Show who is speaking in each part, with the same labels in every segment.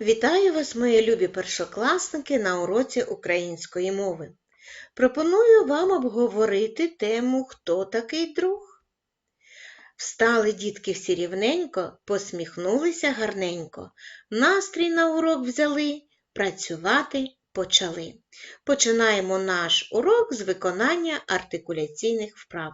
Speaker 1: Вітаю вас, мої любі першокласники, на уроці української мови. Пропоную вам обговорити тему Хто такий друг? Встали дітки всі рівненько, посміхнулися гарненько, настрій на урок взяли, працювати почали. Починаємо наш урок з виконання артикуляційних вправ.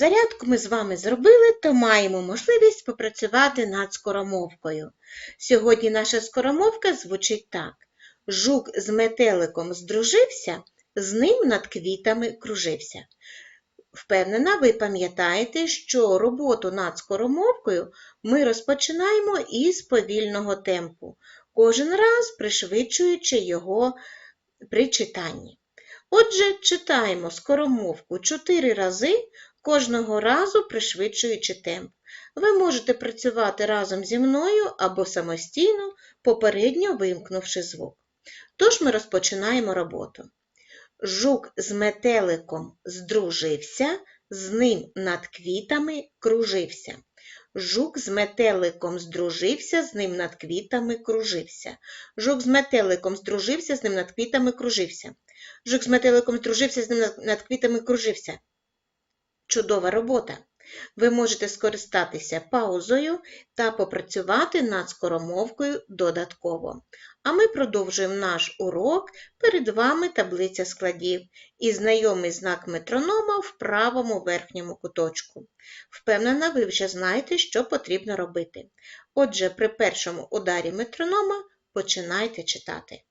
Speaker 1: Зарядку ми з вами зробили, то маємо можливість попрацювати над скоромовкою. Сьогодні наша скоромовка звучить так: Жук з метеликом здружився, з ним над квітами кружився. Впевнена, ви пам'ятаєте, що роботу над скоромовкою ми розпочинаємо із повільного темпу, кожен раз пришвидшуючи його при читанні. Отже, читаємо скоромовку чотири рази, кожного разу пришвидшуючи темп. Ви можете працювати разом зі мною або самостійно, попередньо вимкнувши звук. Тож ми розпочинаємо роботу. Жук з метеликом здружився, з ним над квітами кружився. Жук з метеликом здружився, з ним над квітами кружився. Жук з метеликом здружився, з ним над квітами кружився. Жук з метеликом здружився, з ним над- квітами кружився. Чудова робота! Ви можете скористатися паузою та попрацювати над скоромовкою додатково. А ми продовжуємо наш урок. Перед вами таблиця складів і знайомий знак метронома в правому верхньому куточку. Впевнена, ви вже знаєте, що потрібно робити. Отже, при першому ударі метронома починайте читати.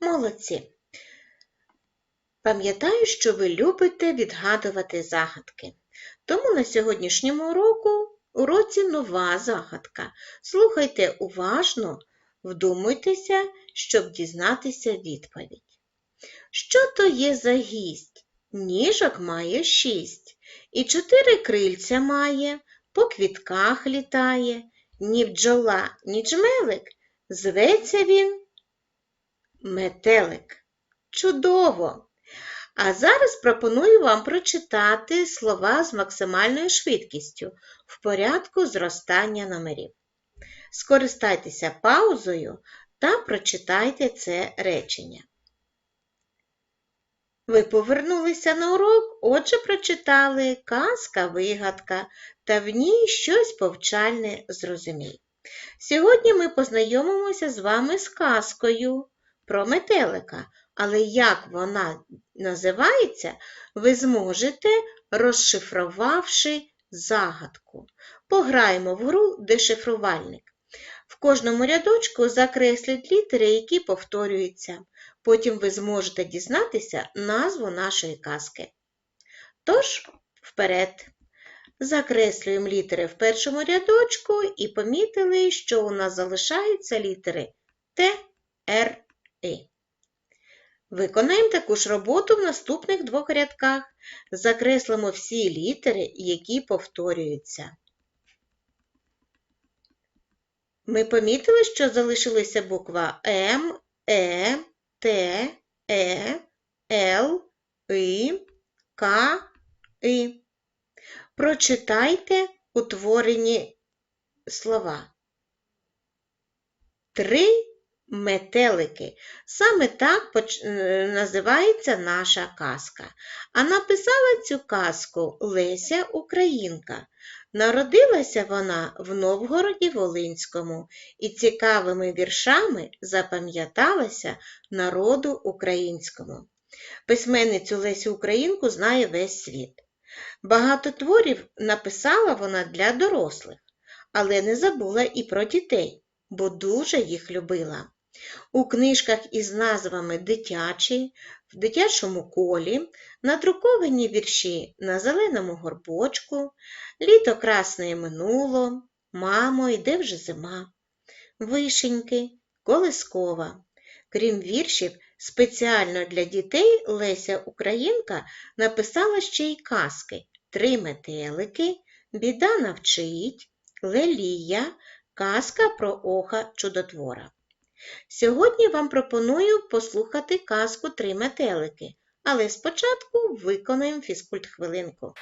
Speaker 1: Молодці. Пам'ятаю, що ви любите відгадувати загадки. Тому на сьогоднішньому уроку уроці нова загадка. Слухайте уважно, вдумуйтеся, щоб дізнатися відповідь. Що то є за гість? Ніжок має шість, і чотири крильця має, по квітках літає, ні бджола, ні джмелик, зветься він метелик. Чудово! А зараз пропоную вам прочитати слова з максимальною швидкістю в порядку зростання номерів. Скористайтеся паузою та прочитайте це речення. Ви повернулися на урок, отже, прочитали казка, вигадка та в ній щось повчальне зрозумій. Сьогодні ми познайомимося з вами з казкою про метелика, але як вона називається, ви зможете, розшифрувавши загадку. Пограємо в гру дешифрувальник. В кожному рядочку закресліть літери, які повторюються. Потім ви зможете дізнатися назву нашої казки. Тож, вперед. Закреслюємо літери в першому рядочку і помітили, що у нас залишаються літери Т, Р, І. Виконаємо таку ж роботу в наступних двох рядках. Закреслимо всі літери, які повторюються. Ми помітили, що залишилася буква М, Е, Т, Е, Л, І, К, І. Прочитайте утворені слова. Три метелики. Саме так е, називається наша казка. А написала цю казку Леся Українка. Народилася вона в Новгороді Волинському і цікавими віршами запам'яталася народу українському. Письменницю Лесю Українку знає весь світ. Багато творів написала вона для дорослих, але не забула і про дітей, бо дуже їх любила. У книжках із назвами Дитячий, в дитячому колі, надруковані вірші на зеленому горбочку, Літо красне минуло, мамо, йде вже зима, вишеньки, колискова. Крім віршів, спеціально для дітей Леся Українка написала ще й казки Три метелики, Біда навчить, Лелія, казка про оха чудотвора. Сьогодні вам пропоную послухати казку Три метелики, але спочатку виконаємо фізкульт хвилинку.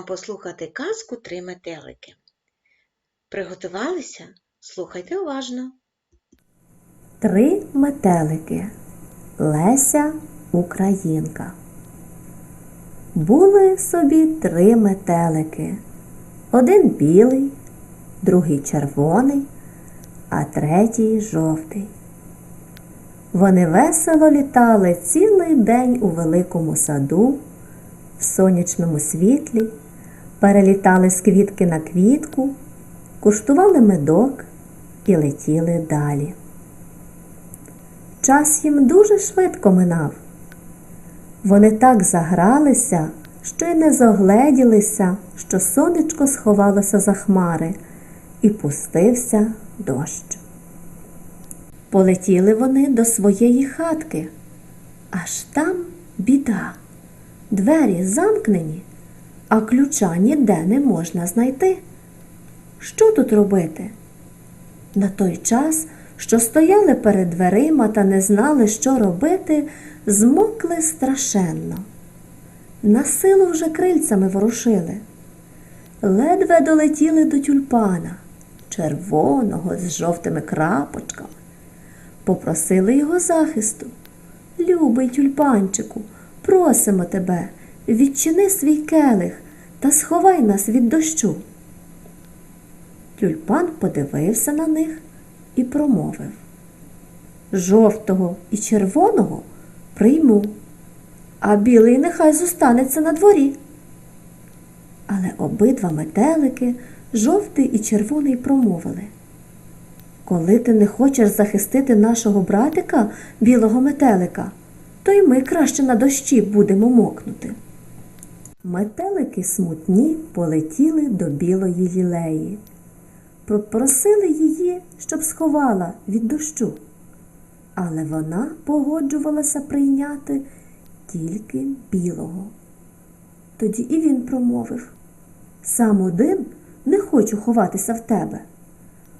Speaker 1: Вам послухати казку Три метелики. Приготувалися? Слухайте уважно.
Speaker 2: Три метелики. Леся Українка. Були собі три метелики. Один білий, другий червоний, а третій жовтий. Вони весело літали цілий день у великому саду, в сонячному світлі, перелітали з квітки на квітку, куштували медок і летіли далі. Час їм дуже швидко минав. Вони так загралися, що й не зогледілися, що сонечко сховалося за хмари, і пустився дощ. Полетіли вони до своєї хатки. Аж там біда. Двері замкнені, а ключа ніде не можна знайти. Що тут робити? На той час, що стояли перед дверима та не знали, що робити, змокли страшенно. На силу вже крильцями ворушили. Ледве долетіли до тюльпана, червоного з жовтими крапочками. Попросили його захисту. Любий тюльпанчику, просимо тебе, відчини свій келих та сховай нас від дощу. Тюльпан подивився на них і промовив Жовтого і червоного прийму, а білий нехай зостанеться на дворі. Але обидва метелики, жовтий і червоний, промовили Коли ти не хочеш захистити нашого братика, білого метелика, то й ми краще на дощі будемо мокнути. Метелики смутні полетіли до білої лілеї. Попросили її, щоб сховала від дощу. Але вона погоджувалася прийняти тільки білого. Тоді і він промовив Сам один не хочу ховатися в тебе.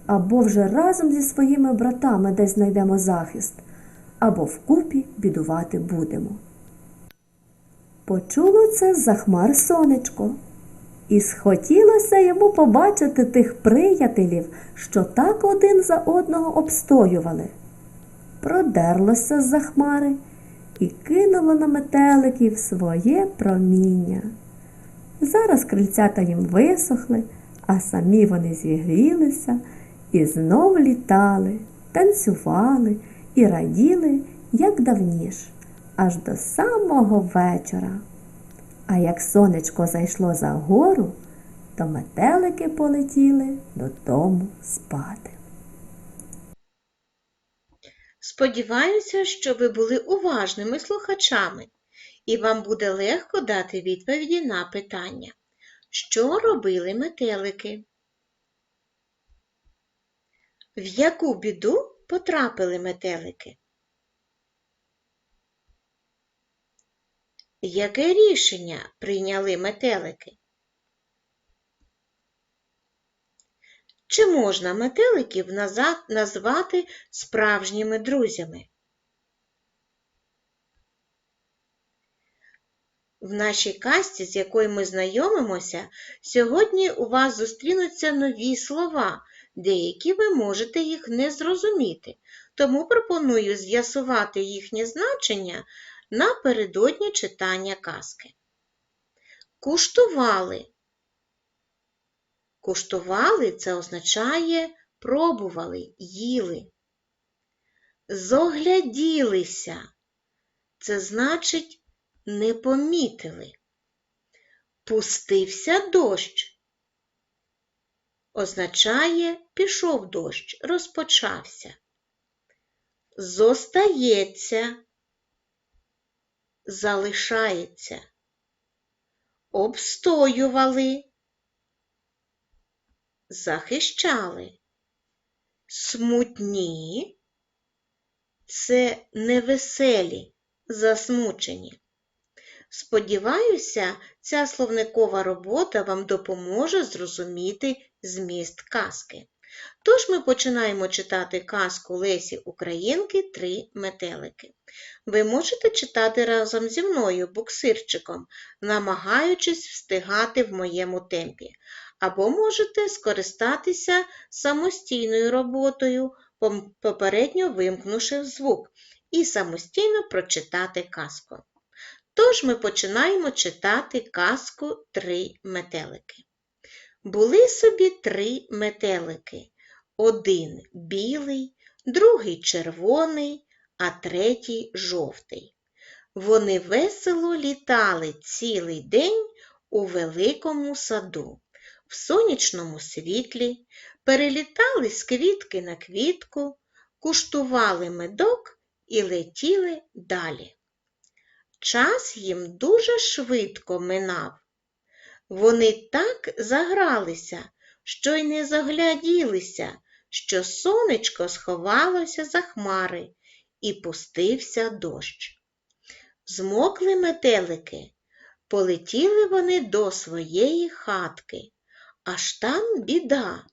Speaker 2: Або вже разом зі своїми братами десь знайдемо захист, або вкупі бідувати будемо. Почуло це за хмар сонечко, і схотілося йому побачити тих приятелів, що так один за одного обстоювали. Продерлося з-за хмари і кинуло на метеликів своє проміння. Зараз крильцята їм висохли, а самі вони зігрілися і знов літали, танцювали і раділи, як давніш, аж до самого вечора. А як сонечко зайшло за гору, то метелики полетіли додому спати.
Speaker 1: Сподіваюся, що ви були уважними слухачами, і вам буде легко дати відповіді на питання. Що робили метелики? В яку біду потрапили метелики? Яке рішення прийняли метелики? Чи можна метеликів назвати справжніми друзями? В нашій касті, з якою ми знайомимося, сьогодні у вас зустрінуться нові слова, деякі ви можете їх не зрозуміти, тому пропоную з'ясувати їхнє значення напередодні читання казки. Куштували. Куштували це означає пробували, їли. Зогляділися. Це значить не помітили. Пустився дощ. Означає пішов дощ, розпочався. Зостається, залишається. Обстоювали, захищали. Смутні це невеселі, засмучені. Сподіваюся, ця словникова робота вам допоможе зрозуміти зміст казки. Тож ми починаємо читати казку Лесі Українки Три метелики. Ви можете читати разом зі мною буксирчиком, намагаючись встигати в моєму темпі, або можете скористатися самостійною роботою, попередньо вимкнувши звук, і самостійно прочитати казку. Тож ми починаємо читати казку Три метелики. Були собі три метелики. Один білий, другий червоний, а третій жовтий. Вони весело літали цілий день у великому саду, в сонячному світлі, перелітали з квітки на квітку, куштували медок і летіли далі. Час їм дуже швидко минав. Вони так загралися, що й не загляділися, що сонечко сховалося за хмари і пустився дощ. Змокли метелики, полетіли вони до своєї хатки, аж там біда.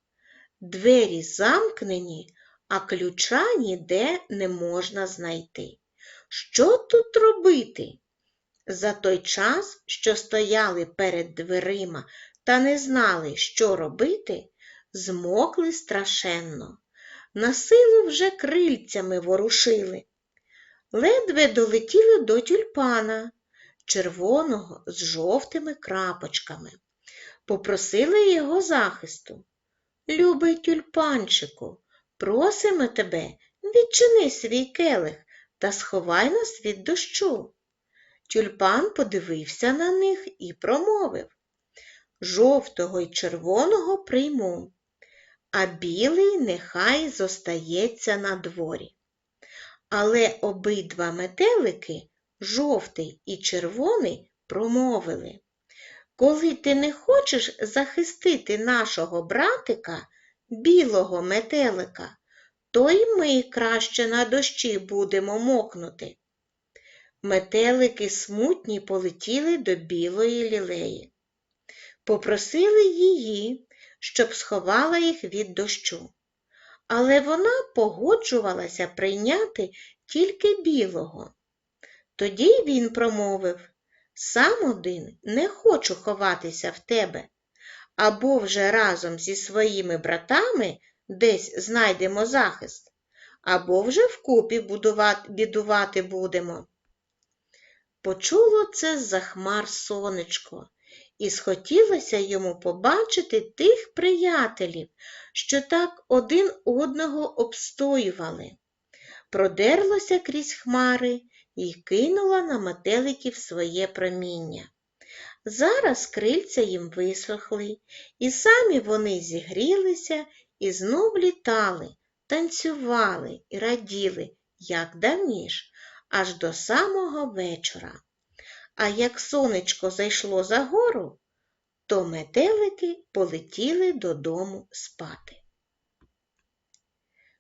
Speaker 1: Двері замкнені, а ключа ніде не можна знайти. Що тут робити? За той час, що стояли перед дверима та не знали, що робити, змокли страшенно. На силу вже крильцями ворушили. Ледве долетіли до тюльпана, червоного з жовтими крапочками. Попросили його захисту. Любий тюльпанчику, просимо тебе, відчини свій келих та сховай нас від дощу. Тюльпан подивився на них і промовив Жовтого й червоного прийму, а білий нехай зостається на дворі. Але обидва метелики, жовтий і червоний, промовили Коли ти не хочеш захистити нашого братика, білого метелика, то й ми краще на дощі будемо мокнути. Метелики смутні полетіли до білої лілеї. Попросили її, щоб сховала їх від дощу. Але вона погоджувалася прийняти тільки білого. Тоді він промовив Сам один не хочу ховатися в тебе, або вже разом зі своїми братами десь знайдемо захист, або вже вкупі бідувати будемо. Почуло це з-за хмар сонечко, і схотілося йому побачити тих приятелів, що так один одного обстоювали. Продерлося крізь хмари і кинула на метеликів своє проміння. Зараз крильця їм висохли, і самі вони зігрілися і знов літали, танцювали і раділи, як давніш, аж до самого вечора. А як сонечко зайшло за гору, то метелики полетіли додому спати.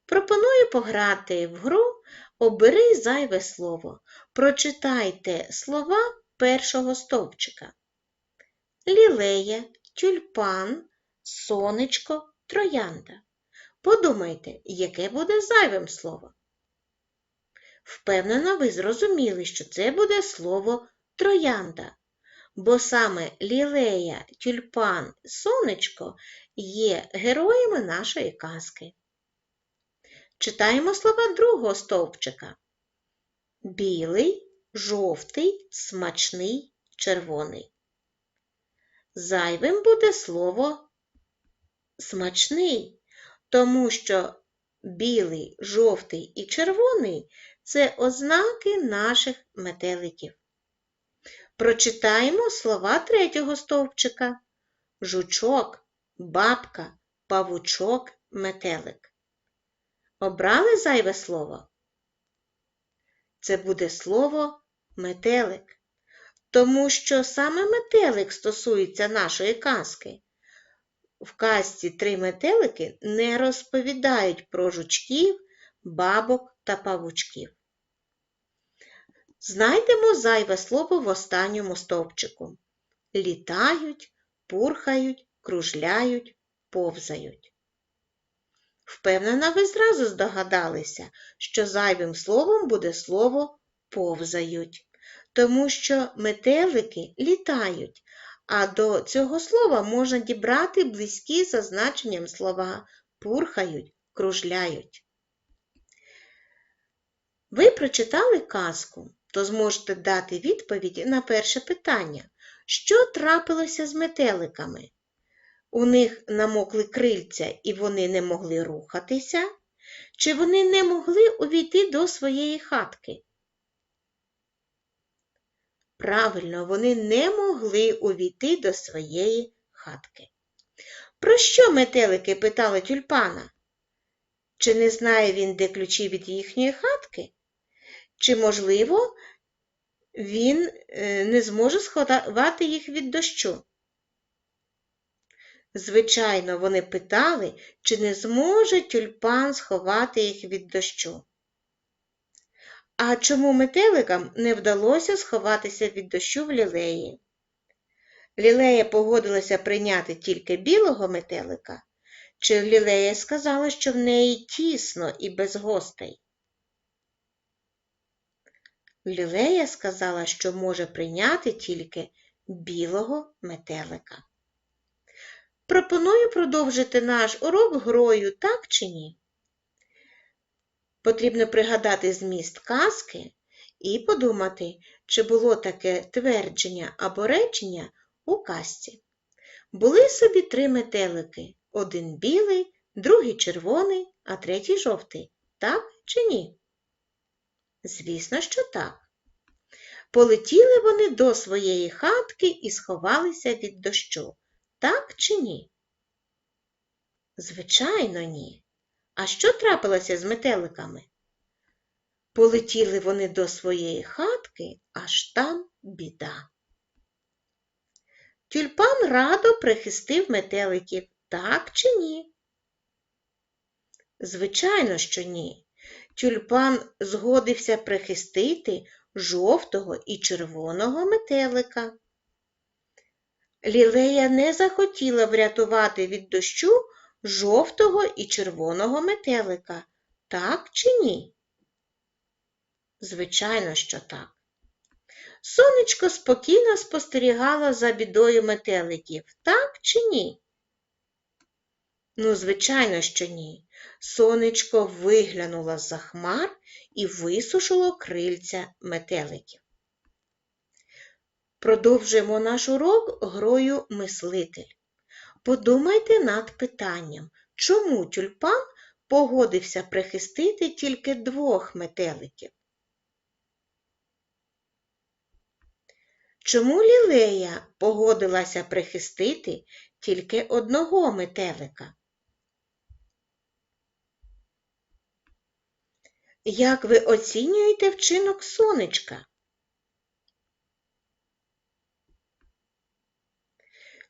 Speaker 1: Пропоную пограти в гру Обери зайве слово. Прочитайте слова першого стовпчика. Лілея, тюльпан, сонечко, троянда. Подумайте, яке буде зайвим слово. Впевнено, ви зрозуміли, що це буде слово троянда, бо саме лілея, тюльпан, сонечко є героями нашої казки. Читаємо слова другого стовпчика. Білий, жовтий, смачний, червоний. Зайвим буде слово смачний, тому що білий, жовтий і червоний це ознаки наших метеликів. Прочитаємо слова третього стовпчика. Жучок, бабка, павучок, метелик. Обрали зайве слово? Це буде слово метелик, тому що саме метелик стосується нашої казки. В казці три метелики не розповідають про жучків, бабок та павучків. Знайдемо зайве слово в останньому стовпчику. Літають, пурхають, кружляють, повзають. Впевнена, ви зразу здогадалися, що зайвим словом буде слово повзають, тому що метелики літають, а до цього слова можна дібрати близькі за значенням слова пурхають, кружляють. Ви прочитали казку, то зможете дати відповідь на перше питання. Що трапилося з метеликами? у них намокли крильця і вони не могли рухатися, чи вони не могли увійти до своєї хатки? Правильно, вони не могли увійти до своєї хатки. Про що метелики питали тюльпана? Чи не знає він, де ключі від їхньої хатки? Чи, можливо, він е, не зможе сховати їх від дощу? Звичайно, вони питали, чи не зможе тюльпан сховати їх від дощу. А чому метеликам не вдалося сховатися від дощу в лілеї? Лілея погодилася прийняти тільки білого метелика, чи Лілея сказала, що в неї тісно і без гостей? Лілея сказала, що може прийняти тільки білого метелика. Пропоную продовжити наш урок грою, так чи ні? Потрібно пригадати зміст казки і подумати, чи було таке твердження або речення у казці. Були собі три метелики: один білий, другий червоний, а третій жовтий. Так чи ні? Звісно, що так. Полетіли вони до своєї хатки і сховалися від дощу. Так чи ні? Звичайно, ні. А що трапилося з метеликами? Полетіли вони до своєї хатки, аж там біда. Тюльпан радо прихистив метеликів, так чи ні? Звичайно, що ні. Тюльпан згодився прихистити жовтого і червоного метелика. Лілея не захотіла врятувати від дощу жовтого і червоного метелика. Так чи ні? Звичайно, що так. Сонечко спокійно спостерігало за бідою метеликів, так чи ні? Ну, звичайно, що ні. Сонечко виглянуло з-за хмар і висушило крильця метеликів. Продовжуємо наш урок грою мислитель. Подумайте над питанням, чому тюльпан погодився прихистити тільки двох метеликів? Чому лілея погодилася прихистити тільки одного метелика? Як ви оцінюєте вчинок сонечка?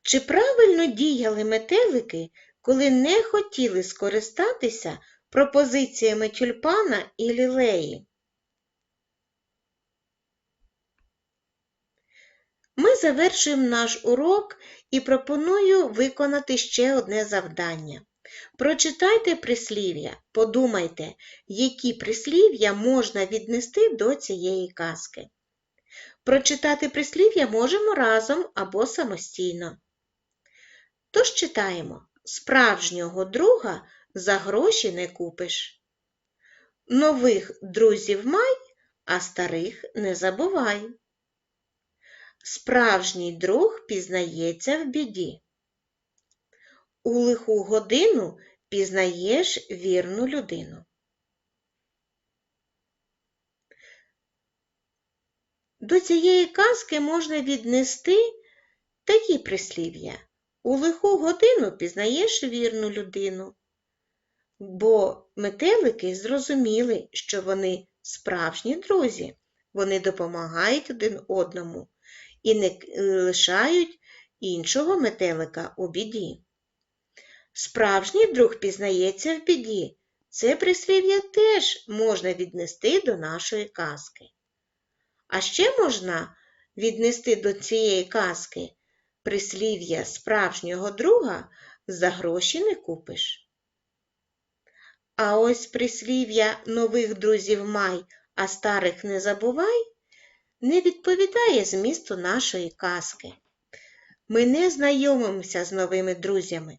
Speaker 1: Чи правильно діяли метелики, коли не хотіли скористатися пропозиціями тюльпана і лілеї? Ми завершуємо наш урок і пропоную виконати ще одне завдання. Прочитайте прислів'я, подумайте, які прислів'я можна віднести до цієї казки. Прочитати прислів'я можемо разом або самостійно. Тож читаємо справжнього друга за гроші не купиш. Нових друзів май, а старих не забувай. Справжній друг пізнається в біді. У лиху годину пізнаєш вірну людину. До цієї казки можна віднести такі прислів'я. У лиху годину пізнаєш вірну людину, бо метелики зрозуміли, що вони справжні друзі, вони допомагають один одному і не лишають іншого метелика у біді. Справжній друг пізнається в біді. Це прислів'я теж можна віднести до нашої казки. А ще можна віднести до цієї казки прислів'я справжнього друга за гроші не купиш. А ось прислів'я нових друзів май, а старих не забувай не відповідає змісту нашої казки. Ми не знайомимося з новими друзями.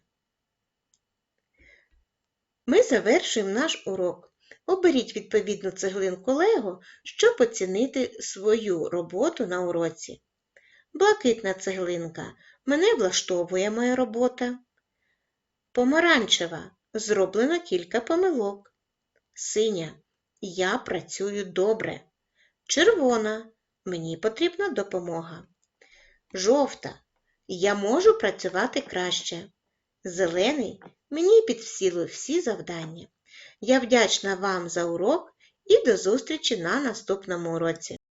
Speaker 1: Ми завершуємо наш урок. Оберіть відповідну цеглинку Лего, щоб оцінити свою роботу на уроці. Блакитна цеглинка. Мене влаштовує моя робота. Помаранчева. Зроблено кілька помилок. Синя. Я працюю добре. Червона. Мені потрібна допомога. Жовта. Я можу працювати краще. Зелений. Мені під силу всі завдання. Я вдячна вам за урок і до зустрічі на наступному уроці.